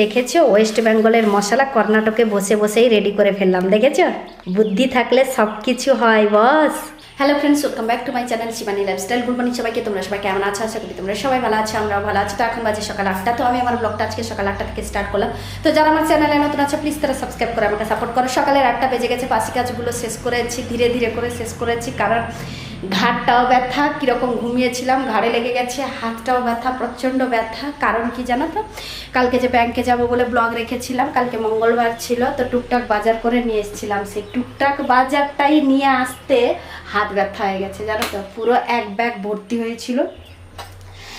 দেখেছ? ওয়েস্ট বেঙ্গলের মশলা কর্ণাটকে বসে বসেই রেডি করে ফেললাম, দেখেছ? বুদ্ধি থাকলে সব কিছু হয় boss hello friends welcome back to my channel Shivani lifestyle good morning সবাইকে, তোমরা সবাই কেমন আছো? আশা করি তোমরা সবাই ভালো আছো, আমরাও ভালো আছি। তো এখন বাজে সকাল আটটা, তো আমি আমার ব্লগটা আজকে সকাল আটটা থেকে স্টার্ট করলাম। তো যারা আমার চ্যানেলে নতুন আছে প্লিজ তারা সাবস্ক্রাইব করে, আমাকে সাপোর্ট করো। সকালের আটটা বেজে গেছে, বাসি কাজগুলো শেষ করেছি, ধীরে ধীরে করে শেষ করেছি, কারণ ঘাটটাও ব্যথা, কীরকম ঘুমিয়েছিলাম, ঘাড়ে লেগে গেছে, হাতটাও ব্যথা, প্রচণ্ড ব্যথা, কারণ কি জানো তো? কালকে যে ব্যাংকে যাব বলে ব্লগ রেখেছিলাম, কালকে মঙ্গলবার ছিল, তো টুকটাক বাজার করে নিয়ে এসেছিলাম। সেই টুকটাক বাজারটাই নিয়ে আসতে হাত ব্যথা হয়ে গেছে, জানো তো? পুরো এক ব্যাগ ভর্তি হয়েছিল।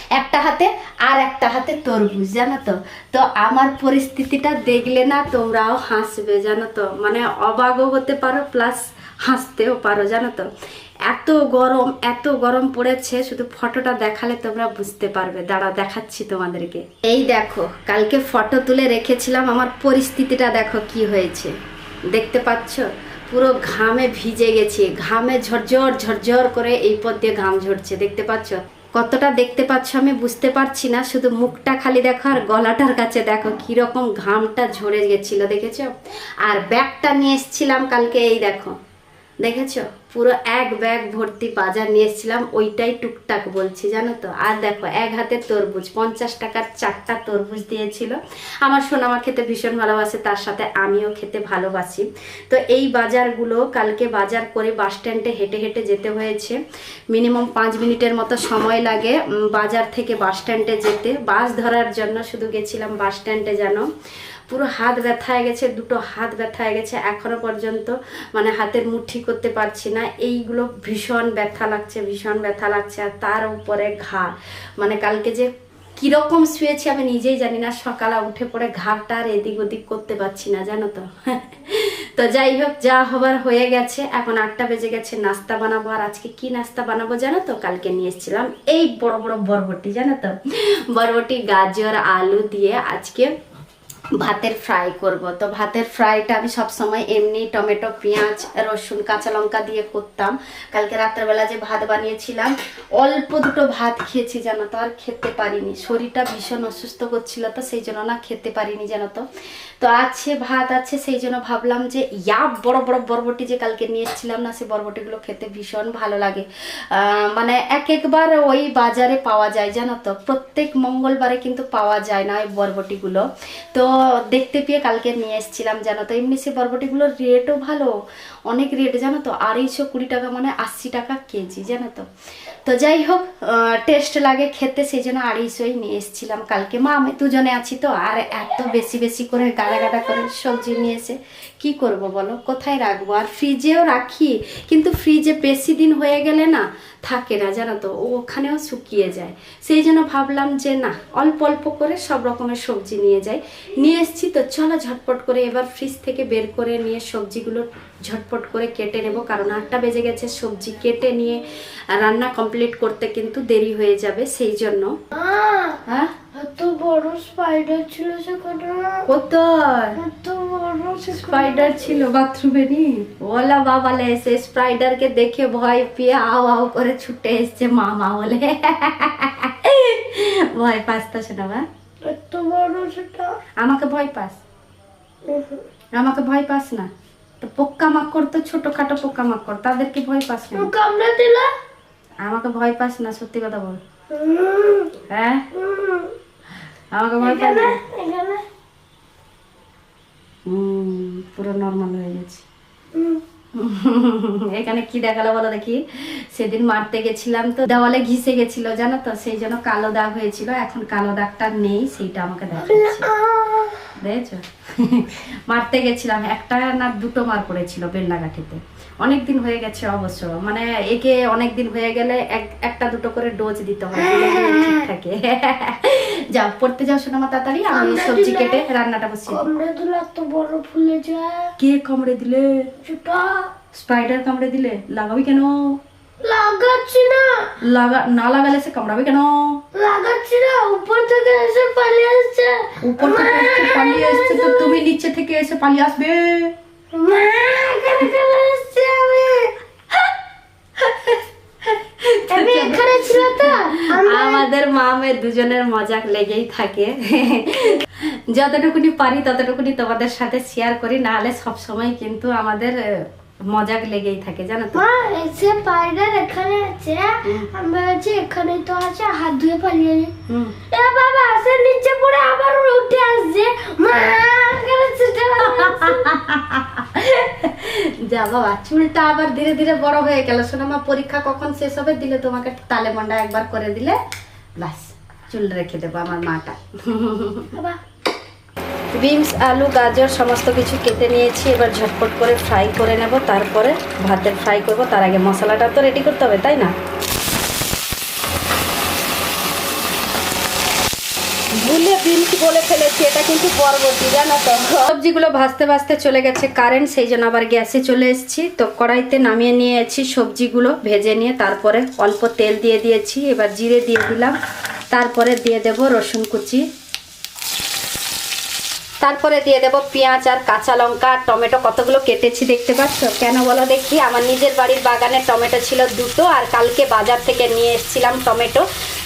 একটা হাতে আর একটা হাতে তরমুজ, জানো তো? তো আমার পরিস্থিতিটা দেখলে না তোমরাও হাসবে, জানো তো? মানে অবাকও হতে পারো প্লাস হাসতেও পারো, জানো তো? এত গরম এত গরম পড়েছে, শুধু ফটোটা দেখালে তোমরা বুঝতে পারবে। দাঁড়া দেখাচ্ছি তোমাদেরকে। এই দেখো, কালকে ফটো তুলে রেখেছিলাম, আমার পরিস্থিতিটা দেখো কি হয়েছে। দেখতে পাচ্ছ? পুরো ঘামে ভিজে গেছি। ঘামে ঝরঝর ঝরঝর করে এই পথ দিয়ে ঘাম ঝরছে। দেখতে পাচ্ছ? কতটা দেখতে পাচ্ছ আমি বুঝতে পারছি না, শুধু মুখটা খালি দেখো আর গলাটার কাছে দেখো কীরকম ঘামটা ঝরে গেছিল, দেখেছ? আর ব্যাগটা নিয়ে এসেছিলাম কালকে, এই দেখো। দেখেছ? পুরো এক ব্যাগ ভর্তি বাজার নিয়ে এসেছিলাম, ওইটাই টুকটাক বলছি, জানো তো? আর দেখো, এক হাতে তরমুজ, পঞ্চাশ টাকার চারটা তরমুজ দিয়েছিল। আমার সোনামা খেতে ভীষণ ভালোবাসে, তার সাথে আমিও খেতে ভালোবাসি। তো এই বাজারগুলো কালকে বাজার করে বাস স্ট্যান্ডে হেঁটে হেঁটে যেতে হয়েছে। মিনিমাম পাঁচ মিনিটের মতো সময় লাগে বাজার থেকে বাস স্ট্যান্ডে যেতে। বাস ধরার জন্য শুধু গেছিলাম বাস স্ট্যান্ডে যেন পুরো হাত ব্যথা হয়ে গেছে, দুটো হাত ব্যথা হয়ে গেছে এখনও পর্যন্ত মানে হাতের মুঠি করতে পারছি না। এইগুলো ভীষণ ব্যথা লাগছে, ভীষণ ব্যথা লাগছে, আর তার উপরে ঘা। মানে কালকে যে কীরকম শুয়েছি আমি নিজেই জানি না, সকালে উঠে পড়ে ঘাটটা আর এদিক ওদিক করতে পারছি না, জানো তো। তো যাই হোক, যা হবার হয়ে গেছে, এখন আটটা বেজে গেছে, নাস্তা বানাবো, আর আজকে কি নাস্তা বানাবো জানো তো? কালকে নিয়ে এসেছিলাম এই বড় বড় বরবটি, জানো তো? বরবটি, গাজর, আলু দিয়ে আজকে ভাতের ফ্রাই করব। তো ভাতের ফ্রাইটা আমি সব সময় এমনি টমেটো, পেঁয়াজ, রসুন, কাঁচা লঙ্কা দিয়ে করতাম। কালকে রাত্রেবেলা যে ভাত বানিয়েছিলাম, অল্প দুটো ভাত খেয়েছি জানো তো আর খেতে পারিনি। শরীরটা ভীষণ অসুস্থ করছিল তো সেই জন্য না খেতে পারিনি জানো তো। তো আছে ভাত আছে, সেই জন্য ভাবলাম যে ইয়া বড় বড় বরবটি যে কালকে নিয়ে এসেছিলাম না, সেই বরবটিগুলো খেতে ভীষণ ভালো লাগে। মানে এক একবার ওই বাজারে পাওয়া যায় জানো তো? প্রত্যেক মঙ্গলবারে কিন্তু পাওয়া যায় না ওই বরবটিগুলো। তো দেখতে পেয়ে কালকে নিয়ে এসেছিলাম জানো তো। এমনি সে বরবটিগুলোর রেটও ভালো। অনেক রেট জানো তো, আড়াইশো কুড়ি টাকা মানে আশি টাকা কেজি, জানো তো। তো যাই হোক টেস্ট লাগে খেতে, সেই জন্য আড়াইশোই নিয়ে এসেছিলাম কালকে। মা, আমি দুজনে আছি তো, আর এত বেশি বেশি করে গাড়া গাড়া করে সবজি নিয়ে এসে কি করব বলো? কোথায় রাখব? আর ফ্রিজেও রাখি, কিন্তু ফ্রিজে বেশি দিন হয়ে গেলে না থাকে না জানো তো? ও ওখানেও শুকিয়ে যায়। সেই জন্য ভাবলাম যে না অল্প অল্প করে সব রকমের সবজি নিয়ে যাই। নিয়ে এসছি তো চলো ঝটপট করে এবার ফ্রিজ থেকে বের করে নিয়ে সবজিগুলো ঝটপট করে কেটে নেব। কারণ আটটা বেজে গেছে সবজি কেটে নিয়ে রান্না কমপ্লিট করতে কিন্তু দেরি হয়ে যাবে সেই জন্য। হ্যাঁ? বড় স্পাইডার ছিল সেখানে। সেখানে স্পাইডার ছিল বাথরুমে নি? ওলা বাবালে সে স্পাইডারকে দেখে ভয় পেয়ে আও আও করে ছুটে এসছে মামা বলে। ভয় পাস তো শোনা বা এত বড় সেটা? আমাকে ভয় পাস? আমাকে ভয় পাস না? তো পোক্কা মাকড় তো ছোটখাটো পোক্কা মাকড় তাদেরকে ভয় পাস না? কামড়ে আমাকে ভয় পাস না সত্যি কথা বল। হ্যাঁ? আমাকে ভয় পাস না? পুরো নর্মাল হয়ে গেছে। এখানে কি দেখাল বলো দেখি? সেদিন মারতে গেছিলাম তো, দেওয়ালে ঘিসে গেছিল, জানো তো? সেই জন্য কালো দাগ হয়েছিল, এখন কালো দাগটা নেই, সেইটা আমাকে দেখাচ্ছে। দেখেছ? মারতে গেছিলাম, একটা না দুটো মার পড়েছিল বেলনাঘাটিতে অনেক দিন হয়ে গেছে অবশ্য মানে একে অনেক দিন হয়ে গেলে এক, একটা দুটো করে ডোজ দিতে হয় ঠিক থাকে। যাও পড়তে যাও শোনো আমার তাড়াতাড়ি আমি সবজি কেটে রান্নাটা বসিয়ে দিই। কামড়ে দিলে এত বড় ফুলে যায়। কে কামড়ে দিলে? সেটা স্পাইডার কামড়ে দিলে লাগাবি কেন? লাগাচ্ছি না। লাগা না লাগালে সে কামড়াবে কেন? লাগাচ্ছি না উপর থেকে এসে পালিয়ে আসছে। উপর থেকে এসে পালিয়ে আসছে তো তুমি নিচে থেকে এসে পালিয়ে আসবে? মা এখানে চলে এসছি আমি আমি এখানে ছিল তো আমরা আমাদের মা মেয়ে দুজনের মজাক লেগেই থাকে। যতটুকুনি পারি ততটুকুনি তোমাদের সাথে শেয়ার করি নাহলে সব সময় কিন্তু আমাদের মজাক লেগেই থাকে জানো তো? এসে পায়রার এখানে আছে। আমরা হচ্ছে এখানে তো আছে হাত ধুয়ে পালিয়ে। এ বাবা আসে নিচে পড়ে আবার উঠে আসছে। মা! যা বাবা, চুলটা আবার ধীরে ধীরে বড় হয়ে পরীক্ষা কখন শেষ হবে? দিলে তোমাকে তালে মন্ডা একবার করে দিলে। ব্যাস, চুল রেখে দেবো আমার মাটা। বিনস, আলু, গাজর, সমস্ত কিছু কেটে নিয়েছি। এবার ঝটপট করে ফ্রাই করে নেব। তারপরে ভাতের ফ্রাই করব। তার আগে মশলাটা তো রেডি করতে হবে, তাই না? ভুলে বিনস বলে ফেলেছি, এটা কিন্তু পরবর্তী, জানো সবজিগুলো ভাজতে ভাজতে চলে গেছে কারেন্ট সেই জন্য আবার গ্যাসে চলে এসেছি। তো কড়াইতে নামিয়ে নিয়েছি সবজিগুলো, ভেজে নিয়ে তারপরে অল্প তেল দিয়ে দিয়েছি, এবার জিরে দিয়ে দিলাম। তারপরে দিয়ে দেব রসুন কুচি। তারপরে দিয়ে দেবো পেঁয়াজ আর কাঁচা লঙ্কা আর টমেটো, কতগুলো কেটেছি দেখতে পাচ্ছ? কেন বলো দেখি, আমার নিজের বাড়ির বাগানে টমেটো ছিল দুটো আর কালকে বাজার থেকে নিয়ে এসেছিলাম টমেটো।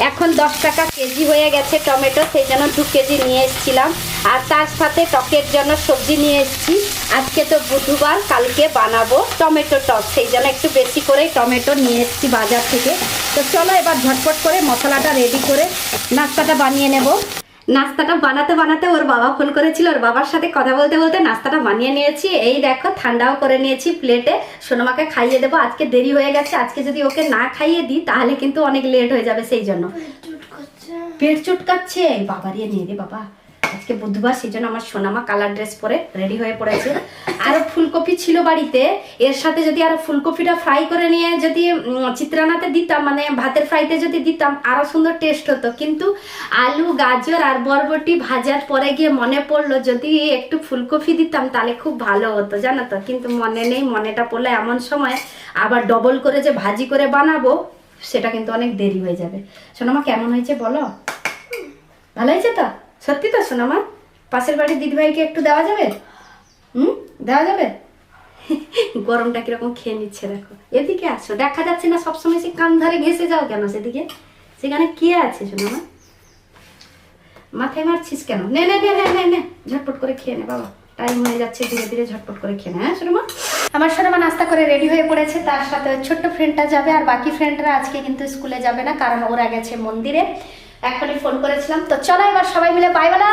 এখন দশ টাকা কেজি হয়ে গেছে টমেটো, সেই জন্য দু কেজি নিয়ে এসেছিলাম। আর তার সাথে টকের জন্য সবজি নিয়ে এসেছি। আজকে তো বুধবার, কালকে বানাবো টমেটো টক, সেই জন্য একটু বেশি করে টমেটো নিয়ে এসেছি বাজার থেকে। তো চলো এবার ঝটপট করে মশলাটা রেডি করে নাস্তাটা বানিয়ে নেব। নাস্তাটা বানাতে বানাতে ওর বাবা ফোন করেছিল ওর বাবার সাথে কথা বলতে বলতে নাস্তাটা বানিয়ে নিয়েছি। এই দেখো ঠান্ডাও করে নিয়েছি প্লেটে সোনামাকে খাইয়ে দেবো। আজকে দেরি হয়ে গেছে আজকে যদি ওকে না খাইয়ে দিই তাহলে কিন্তু অনেক লেট হয়ে যাবে সেই জন্য। পেট চুটকাচ্ছে। বাবা রে নিয়ে রে বাবা। আজকে বুধবার সেই জন্য আমার সোনামা কালার ড্রেস পরে রেডি হয়ে পড়েছে। আরও ফুলকপি ছিল বাড়িতে, এর সাথে যদি আরও ফুলকপিটা ফ্রাই করে নিয়ে যদি চিত্রানাতে দিতাম মানে ভাতের ফ্রাইতে যদি দিতাম, আরও সুন্দর টেস্ট হতো। কিন্তু আলু, গাজর আর বরবটি ভাজার পরে গিয়ে মনে পড়ল, যদি একটু ফুলকপি দিতাম, তাহলে খুব ভালো হতো, জানো তো? কিন্তু মনে নেই, মনেটা পড়লে এমন সময় আবার ডবল করে যে ভাজি করে বানাবো, সেটা কিন্তু অনেক দেরি হয়ে যাবে। সোনামা, কেমন হয়েছে বলো? ভালো হয়েছে তো? সত্যি তো, সোনামা? পাশের বাড়ির দিদিভাইকে একটু দেওয়া যাবে? হুম? দেওয়া যাবে? গরমটা কীরকম খেয়ে নিচ্ছে দেখো। এদিকে আসো, দেখা যাচ্ছে না সবসময় সে কান ধারে ঘেসে যাও কেন সেদিকে? সেখানে কে আছে, সোনামা? মাথায় মারছিস কেন? নে নে নে নে নে ঝটপট করে খেয়ে নে, বাবা। টাইম হয়ে যাচ্ছে, ধীরে ধীরে ঝটপট করে খেয়ে নে হ্যাঁ সোনামা? আমার সোনামা নাস্তা করে রেডি হয়ে পড়েছে, তার সাথে ছোট্ট ফ্রেন্ডটা যাবে, আর বাকি ফ্রেন্ডরা আজকে কিন্তু স্কুলে যাবে না, কারণ ওরা গেছে মন্দিরে। এখনই ফোন করেছিলাম। তো চলো এবার সবাই মিলে বাই বলা।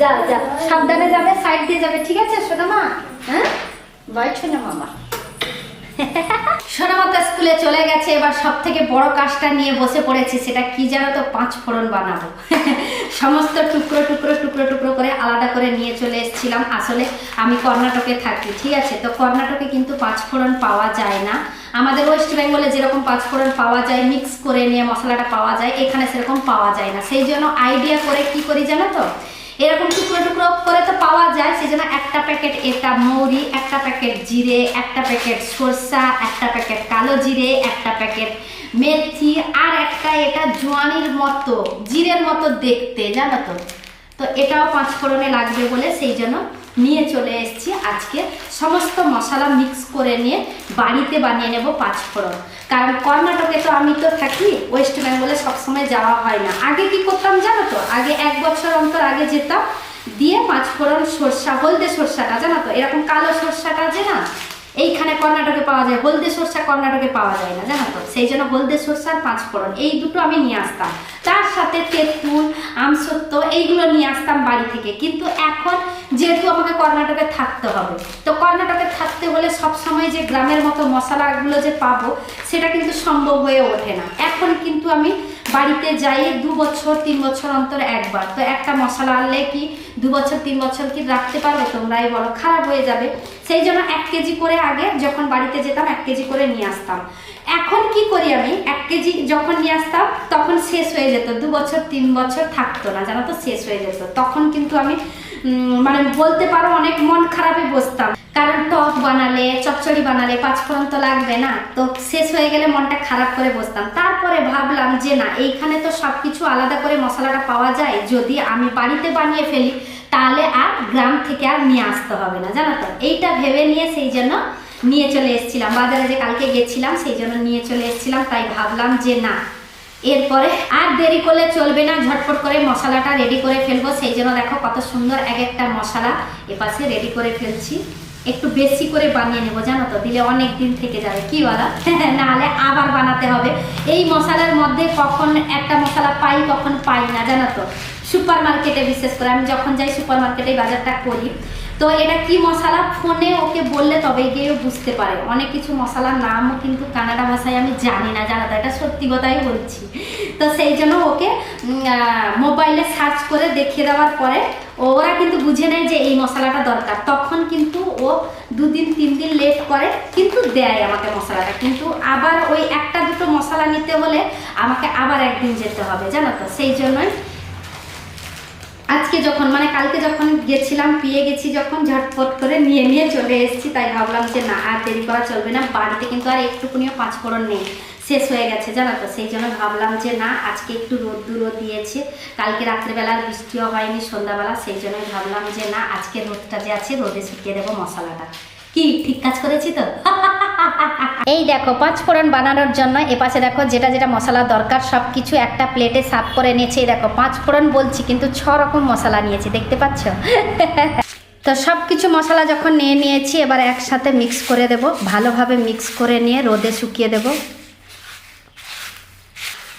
যা যা সাবধানে যাবে সাইড দিয়ে যাবে, ঠিক আছে সোনামা? হ্যাঁ? বাই সোনা আমার সোনামাতা স্কুলে চলে গেছে, এবার সব থেকে বড় কাজটা নিয়ে বসে পড়েছি, সেটা কি জানো তো? পাঁচ ফোড়ন বানাবো। সমস্ত টুকরো টুকরো টুকরো টুকরো করে আলাদা করে নিয়ে চলে এসেছিলাম। আসলে আমি কর্ণাটকে থাকি, ঠিক আছে? তো কর্ণাটকে কিন্তু পাঁচ ফোড়ন পাওয়া যায় না। আমাদের ওয়েস্ট বেঙ্গলে যেরকম পাঁচ ফোড়ন পাওয়া যায়, মিক্স করে নিয়ে মশলাটা পাওয়া যায়, এখানে সেরকম পাওয়া যায় না। সেই জন্য আইডিয়া করে কি করি জানো তো? এরকম টুকরো টুকরো করে তো পাওয়া যায় সেই জন্য একটা প্যাকেট এটা মৌরি, একটা প্যাকেট জিরে, একটা প্যাকেট সরষা, একটা প্যাকেট কালো জিরে, একটা প্যাকেট মেথি, আর একটা এটা জোয়ানির মতো, জিরের মতো দেখতে, জানো তো? তো এটাও পাঁচ ফোড়নে লাগবে বলে, সেই জন্য নিয়ে চলে এসেছি আজকে। সমস্ত মশলা মিক্স করে নিয়ে বাড়িতে বানিয়ে নেব পাঁচ ফোড়ন। কারণ কর্ণাটকে তো আমি তো থাকি ওয়েস্ট বেঙ্গলে সবসময় যাওয়া হয় না। আগে কি করতাম জানো তো? আগে এক বছর অন্তর আগে যেতাম, দিয়ে পাঁচ ফোড়ন সর্ষা, হলদে সর্ষাটা, জানো তো? এরকম কালো সর্ষাটা যে না? এইখানে কর্ণাটকে পাওয়া যায়, হলদে সর্ষা কর্ণাটকে পাওয়া যায় না, জানো তো? সেই জন্য হলদে সর্ষার পাঁচ ফোড়ন, এই দুটো আমি নিয়ে আসতাম। তার সাথে তেঁতুল আমসত্ব এইগুলো নিয়ে আসতাম বাড়ি থেকে। কিন্তু এখন যেহেতু আমাকে কর্ণাটকে থাকতে হবে, তো কর্ণাটকে থাকতে হলে সবসময় যে গ্রামের মতো মশলাগুলো যে পাবো, সেটা কিন্তু সম্ভব হয়ে ওঠে না। এখন কিন্তু আমি বাড়িতে যাই দু বছর, তিন বছর অন্তর একবার। তো একটা মশলা আনলে কি দু বছর, তিন বছর কি রাখতে পারবে? তোমরাই বলো, খারাপ হয়ে যাবে। সেই জন্য এক কেজি করে আগে যখন বাড়িতে যেতাম, এক কেজি করে নিয়ে আসতাম। এখন কি করি আমি? এক কেজি যখন নিয়ে আসতাম, তখন শেষ হয়ে যেত। দু বছর, তিন বছর থাকতো না, জানো তো, শেষ হয়ে যেত। তখন কিন্তু আমি মানে বলতে পারো অনেক মন খারাপে বসতাম। কারণ টক বানালে, চচ্চড়ি বানালে পাঁচফোড়ন তো লাগবে না। তো শেষ হয়ে গেলে মনটা খারাপ করে বসতাম। তারপরে ভাবলাম যে না, এইখানে তো সব কিছু আলাদা করে মশলাটা পাওয়া যায়। যদি আমি বাড়িতে বানিয়ে ফেলি, তাহলে আর গ্রাম থেকে আর নিয়ে আসতে হবে না, জানো তো। এইটা ভেবে নিয়ে সেই জন্য নিয়ে চলে এসেছিলাম। বাজারে যে কালকে গেছিলাম, সেই জন্য নিয়ে চলে এসেছিলাম, তাই ভাবলাম যে না। এরপরে আর দেরি করলে চলবে না, ঝটপট করে মশলাটা রেডি করে ফেলব। সেই জন্য দেখো কত সুন্দর এক একটা মশলা এপাশে রেডি করে ফেলছি। একটু বেশি করে বানিয়ে নেব, জানো তো, দিলে অনেক দিন থেকে যাবে। কি বলা? নাহলে আবার বানাতে হবে। এই মশলার মধ্যে কখন একটা মশলা পাই কখন পাই না, জানো তো। সুপার মার্কেটে বিশেষ করে, আমি যখন যাই সুপার মার্কেটে বাজারটা করি তো এটা কি মশলা? ফোনে ওকে বললে তবে গিয়ে বুঝতে পারে। অনেক কিছু মশলার নামও কিন্তু কানাডা ভাষায় আমি জানি না, জানা এটা সত্যি কথাই বলছি। তো সেই জন্য ওকে মোবাইলে সার্চ করে দেখিয়ে দেওয়ার পরে ওরা কিন্তু বুঝে নেয় যে এই মশলাটা দরকার। তখন কিন্তু ও দুদিন, তিন দিন লেট করে, কিন্তু দেয় আমাকে মশলাটা। কিন্তু আবার ওই একটা দুটো মশলা নিতে হলে আমাকে আবার একদিন যেতে হবে, জানো তো? সেই জন্যই আজকে যখন মানে কালকে যখন গেছিলাম, পেয়ে গেছি যখন, ঝটপট করে নিয়ে নিয়ে চলে এসেছি, তাই ভাবলাম যে না, আর দেরি করা চলবে না, বাড়িতে কিন্তু আর একটুকুনিও পাঁচ ফোড়ন নেই, শেষ হয়ে গেছে, জানো তো, সেই জন্য ভাবলাম যে না, আজকে একটু রোদ্দুরও দিয়েছে, কালকে রাত্রেবেলা বৃষ্টিও হয়নি সন্ধ্যাবেলা, সেই জন্য ভাবলাম যে না, আজকে রোদটা যে আছে, রোদে শুকিয়ে দেবো মশলাটা। কি, ঠিক কাজ করেছি তো? এই দেখো, পাঁচ ফোড়ন বানানোর জন্য এপাশে দেখো যেটা যেটা মশলা দরকার সব কিছু একটা প্লেটে সাফ করে নিয়েছি। দেখো, পাঁচ ফোড়ন বলছি, কিন্তু ছ রকম মশলা নিয়েছি, দেখতে পাচ্ছ? তো সব কিছু মশলা যখন নিয়ে নিয়েছি, এবার একসাথে মিক্স করে দেব। ভালোভাবে মিক্স করে নিয়ে রোদে শুকিয়ে দেব।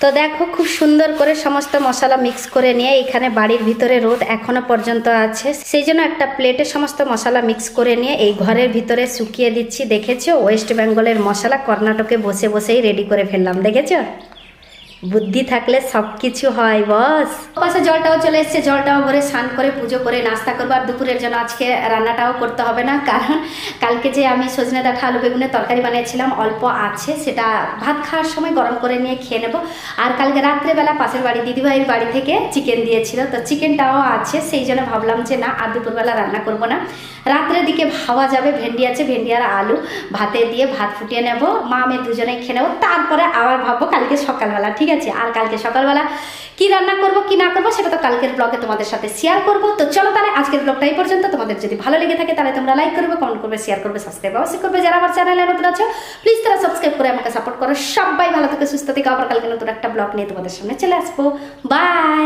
তো দেখো, খুব সুন্দর করে সমস্ত মশলা মিক্স করে নিয়ে এখানে বাড়ির ভিতরে রোদ এখনও পর্যন্ত আছে। সেই জন্য একটা প্লেটে সমস্ত মশলা মিক্স করে নিয়ে এই ঘরের ভিতরে শুকিয়ে দিচ্ছি। দেখেছ? ওয়েস্ট বেঙ্গলের মশলা কর্ণাটকে বসে বসেই রেডি করে ফেললাম। দেখেছ? বুদ্ধি থাকলে সব কিছু হয়, বস। পাশে জলটাও চলে এসছে, জলটাও ভরে স্নান করে, পুজো করে, নাস্তা করব। আর দুপুরের জন্য আজকে রান্নাটাও করতে হবে না, কারণ কালকে যে আমি সজনে ডাঁটা, আলু বেগুনের তরকারি বানিয়েছিলাম, অল্প আছে, সেটা ভাত খাওয়ার সময় গরম করে নিয়ে খেয়ে নেব। আর কালকে রাত্রেবেলা পাশের বাড়ি, দিদিভাইয়ের বাড়ি থেকে চিকেন দিয়েছিল, তো চিকেনটাও আছে, সেই জন্য ভাবলাম যে না, আর দুপুরবেলা রান্না করব না। রাত্রের দিকে ভাবা যাবে, ভেন্ডি আছে, ভেন্ডি আর আলু, ভাতে দিয়ে ভাত ফুটিয়ে নেব, মা, আমি দুজনে খেয়ে নেব। তারপরে আবার ভাববো কালকে সকালবেলা ঠিক আছে, আর কালকে সকালবেলা কি রান্না করব, কি না করব, সেটা তো কালকের ব্লগে তোমাদের সাথে শেয়ার করব। তো চলো তাহলে আজকের ব্লগটা এই পর্যন্ত। তোমাদের যদি ভালো লেগে থাকে তাহলে তোমরা লাইক করবে কমেন্ট করবে শেয়ার করবে সাবস্ক্রাইব অবশ্যই করবে। যারা আমার চ্যানেলে নতুন আছো প্লিজ তারা সাবস্ক্রাইব করে আমাকে সাপোর্ট করো। সবাই ভালো থেকে, সুস্থ থেকে। আবার কালকে নতুন একটা ব্লগ নিয়ে তোমাদের সামনে চলে আসব। বাই